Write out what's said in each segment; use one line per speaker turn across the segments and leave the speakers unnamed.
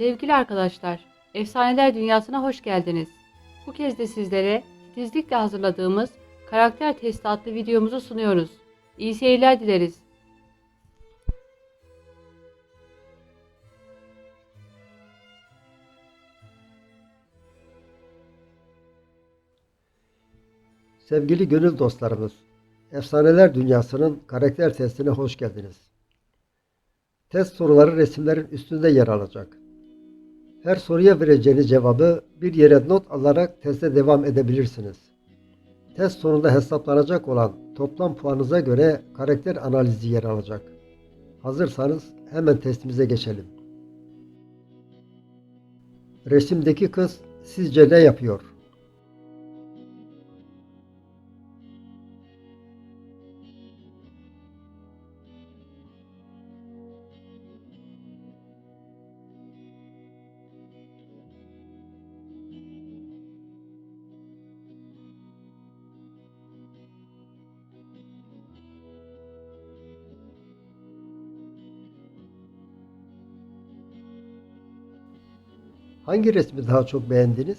Sevgili arkadaşlar, Efsaneler Dünyası'na hoş geldiniz. Bu kez de sizlere titizlikle hazırladığımız karakter testi adlı videomuzu sunuyoruz. İyi seyirler dileriz.
Sevgili gönül dostlarımız, Efsaneler Dünyası'nın karakter testine hoş geldiniz. Test soruları resimlerin üstünde yer alacak. Her soruya vereceğiniz cevabı bir yere not alarak teste devam edebilirsiniz. Test sonunda hesaplanacak olan toplam puanınıza göre karakter analizi yer alacak. Hazırsanız hemen testimize geçelim. Resimdeki kız sizce ne yapıyor? Hangi resmi daha çok beğendiniz?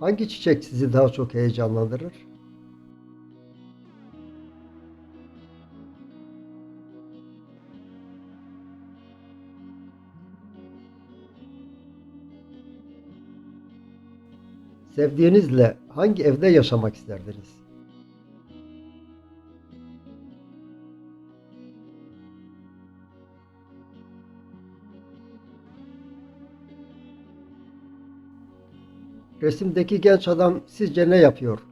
Hangi çiçek sizi daha çok heyecanlandırır? Sevdiğinizle hangi evde yaşamak isterdiniz? Resimdeki genç adam sizce ne yapıyor?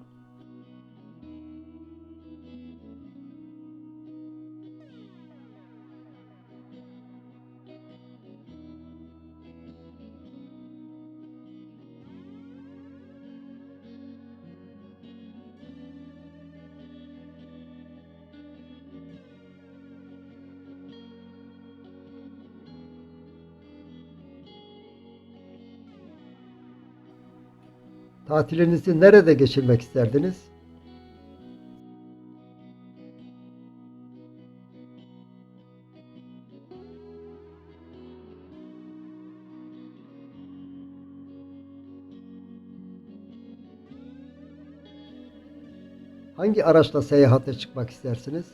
Tatilinizi nerede geçirmek isterdiniz? Hangi araçla seyahate çıkmak istersiniz?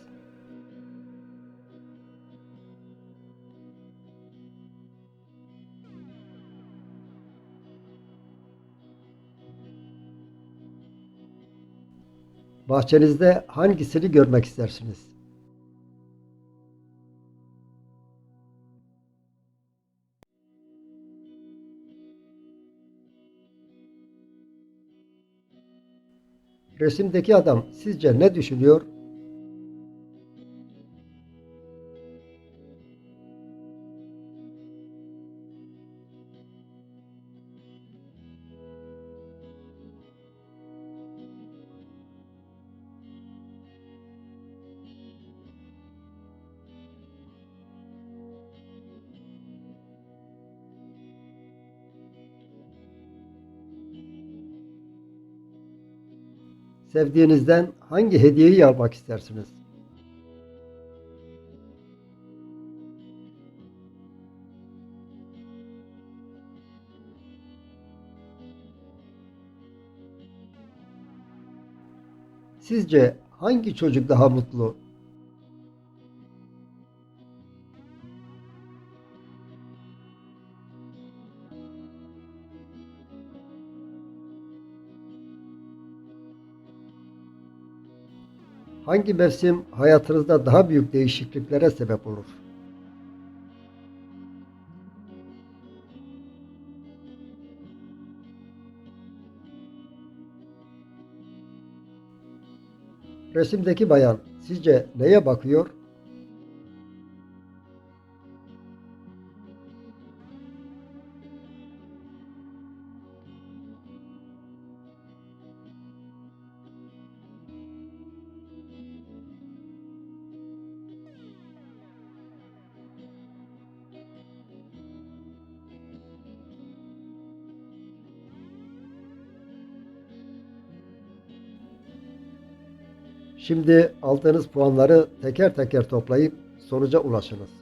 Bahçenizde hangisini görmek istersiniz? Resimdeki adam sizce ne düşünüyor? Sevdiğinizden hangi hediyeyi almak istersiniz? Sizce hangi çocuk daha mutlu? Hangi mevsim hayatınızda daha büyük değişikliklere sebep olur? Resimdeki bayan sizce neye bakıyor? Şimdi aldığınız puanları teker teker toplayıp sonuca ulaşınız.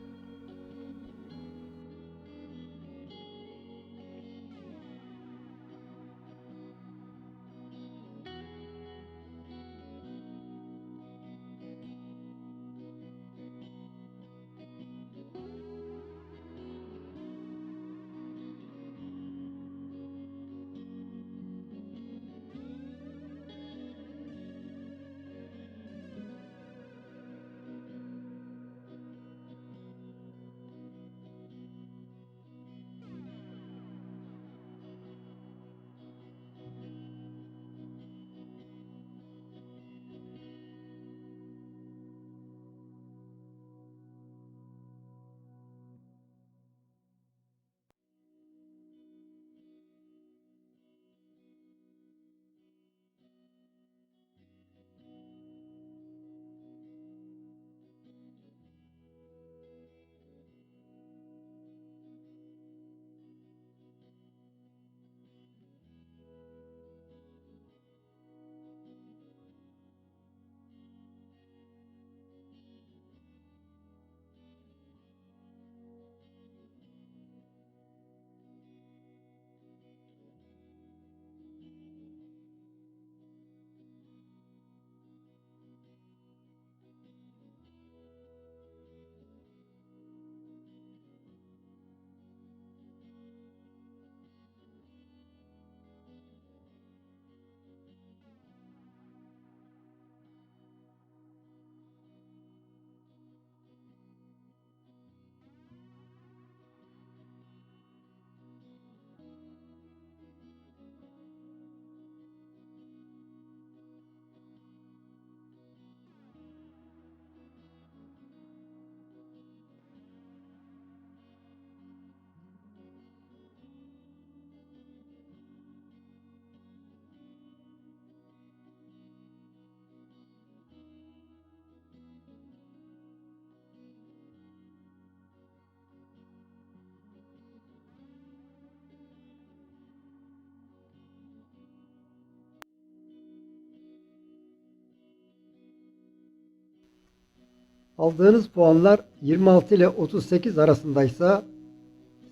Aldığınız puanlar 26 ile 38 arasındaysa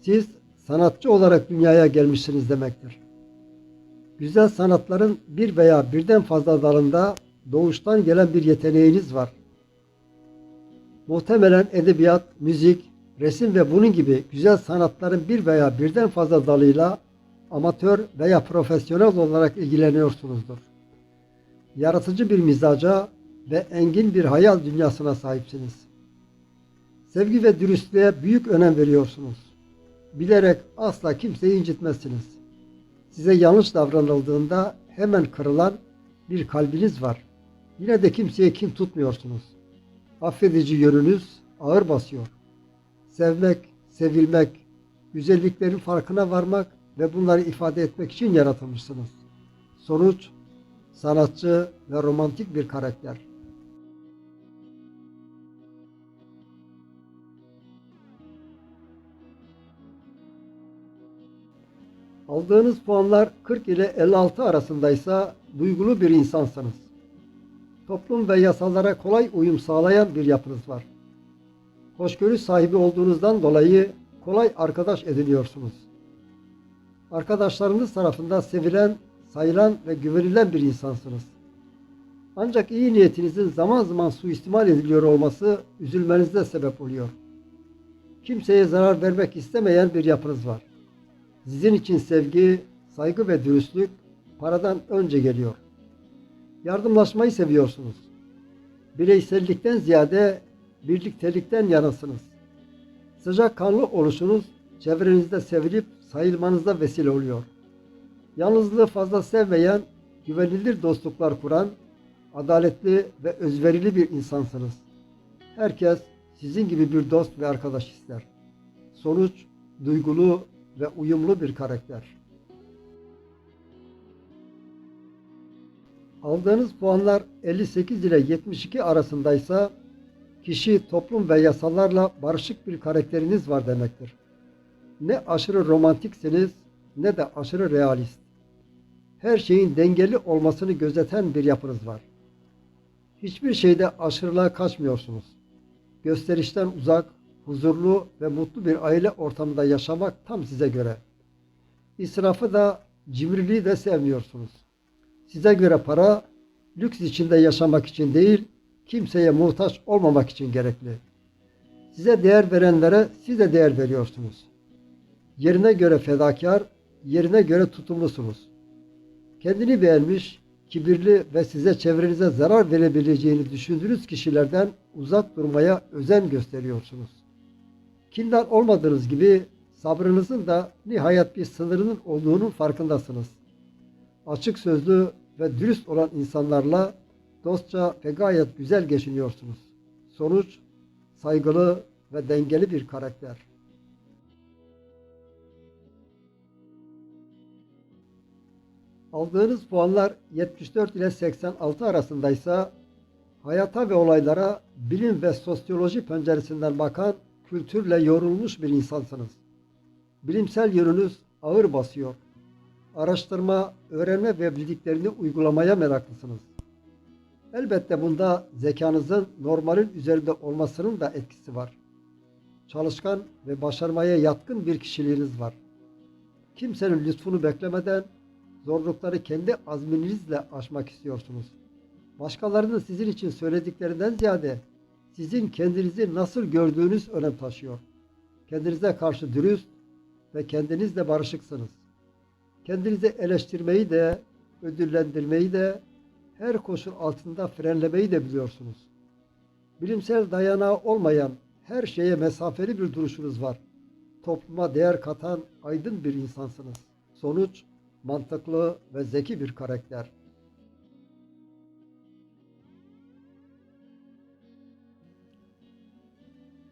siz sanatçı olarak dünyaya gelmişsiniz demektir. Güzel sanatların bir veya birden fazla dalında doğuştan gelen bir yeteneğiniz var. Muhtemelen edebiyat, müzik, resim ve bunun gibi güzel sanatların bir veya birden fazla dalıyla amatör veya profesyonel olarak ilgileniyorsunuzdur. Yaratıcı bir mizaca ve engin bir hayal dünyasına sahipsiniz. Sevgi ve dürüstlüğe büyük önem veriyorsunuz. Bilerek asla kimseyi incitmezsiniz. Size yanlış davranıldığında hemen kırılan bir kalbiniz var. Yine de kimseye kim tutmuyorsunuz. Affedici yönünüz ağır basıyor. Sevmek, sevilmek, güzelliklerin farkına varmak ve bunları ifade etmek için yaratılmışsınız. Sonuç, sanatçı ve romantik bir karakter. Aldığınız puanlar 40 ile 56 arasındaysa duygulu bir insansınız. Toplum ve yasalara kolay uyum sağlayan bir yapınız var. Hoşgörü sahibi olduğunuzdan dolayı kolay arkadaş ediniyorsunuz. Arkadaşlarınız tarafından sevilen, sayılan ve güvenilen bir insansınız. Ancak iyi niyetinizin zaman zaman suistimal ediliyor olması üzülmenize sebep oluyor. Kimseye zarar vermek istemeyen bir yapınız var. Sizin için sevgi, saygı ve dürüstlük paradan önce geliyor. Yardımlaşmayı seviyorsunuz. Bireysellikten ziyade birliktelikten yanasınız. Sıcak kanlı oluşunuz çevrenizde sevilip sayılmanızda vesile oluyor. Yalnızlığı fazla sevmeyen, güvenilir dostluklar kuran, adaletli ve özverili bir insansınız. Herkes sizin gibi bir dost ve arkadaş ister. Sonuç duygulu ve uyumlu bir karakter. Aldığınız puanlar 58 ile 72 arasındaysa kişi toplum ve yasalarla barışık bir karakteriniz var demektir. Ne aşırı romantiksiniz ne de aşırı realist. Her şeyin dengeli olmasını gözeten bir yapınız var. Hiçbir şeyde aşırılığa kaçmıyorsunuz. Gösterişten uzak, huzurlu ve mutlu bir aile ortamında yaşamak tam size göre. İsrafı da cimriliği de sevmiyorsunuz. Size göre para lüks içinde yaşamak için değil, kimseye muhtaç olmamak için gerekli. Size değer verenlere siz de değer veriyorsunuz. Yerine göre fedakar, yerine göre tutumlusunuz. Kendini beğenmiş, kibirli ve size çevrenize zarar verebileceğini düşündüğünüz kişilerden uzak durmaya özen gösteriyorsunuz. Kindar olmadığınız gibi sabrınızın da nihayet bir sınırının olduğunun farkındasınız. Açık sözlü ve dürüst olan insanlarla dostça ve gayet güzel geçiniyorsunuz. Sonuç saygılı ve dengeli bir karakter. Aldığınız puanlar 74 ile 86 arasındaysa hayata ve olaylara bilim ve sosyoloji penceresinden bakan kültürle yorulmuş bir insansınız. Bilimsel yönünüz ağır basıyor. Araştırma, öğrenme ve bildiklerini uygulamaya meraklısınız. Elbette bunda zekanızın normalin üzerinde olmasının da etkisi var. Çalışkan ve başarmaya yatkın bir kişiliğiniz var. Kimsenin lütfunu beklemeden zorlukları kendi azminizle aşmak istiyorsunuz. Başkalarının sizin için söylediklerinden ziyade sizin kendinizi nasıl gördüğünüz önem taşıyor. Kendinize karşı dürüst ve kendinizle barışıksınız. Kendinizi eleştirmeyi de, ödüllendirmeyi de, her koşul altında frenlemeyi de biliyorsunuz. Bilimsel dayanağı olmayan her şeye mesafeli bir duruşunuz var. Topluma değer katan aydın bir insansınız. Sonuç mantıklı ve zeki bir karakter.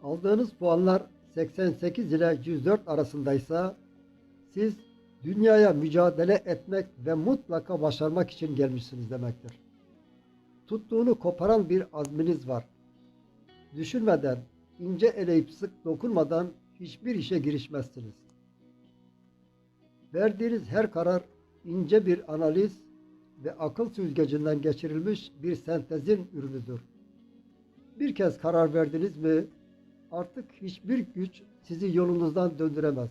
Aldığınız puanlar 88 ile 104 arasındaysa siz dünyaya mücadele etmek ve mutlaka başarmak için gelmişsiniz demektir. Tuttuğunu koparan bir azminiz var. Düşünmeden, ince eleyip sık dokunmadan hiçbir işe girişmezsiniz. Verdiğiniz her karar ince bir analiz ve akıl süzgecinden geçirilmiş bir sentezin ürünüdür. Bir kez karar verdiniz mi artık hiçbir güç sizi yolunuzdan döndüremez.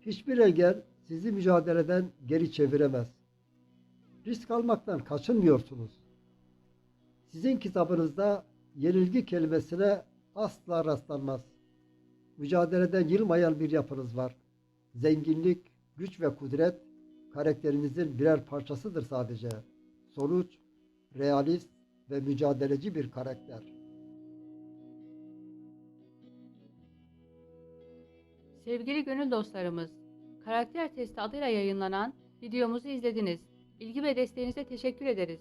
Hiçbir engel sizi mücadeleden geri çeviremez. Risk almaktan kaçınmıyorsunuz. Sizin kitabınızda yenilgi kelimesine asla rastlanmaz. Mücadeleden yılmayan bir yapınız var. Zenginlik, güç ve kudret karakterinizin birer parçasıdır sadece. Sonuç, realist ve mücadeleci bir karakter.
Sevgili gönül dostlarımız, Karakter Testi adıyla yayınlanan videomuzu izlediniz. İlgi ve desteğinize teşekkür ederiz.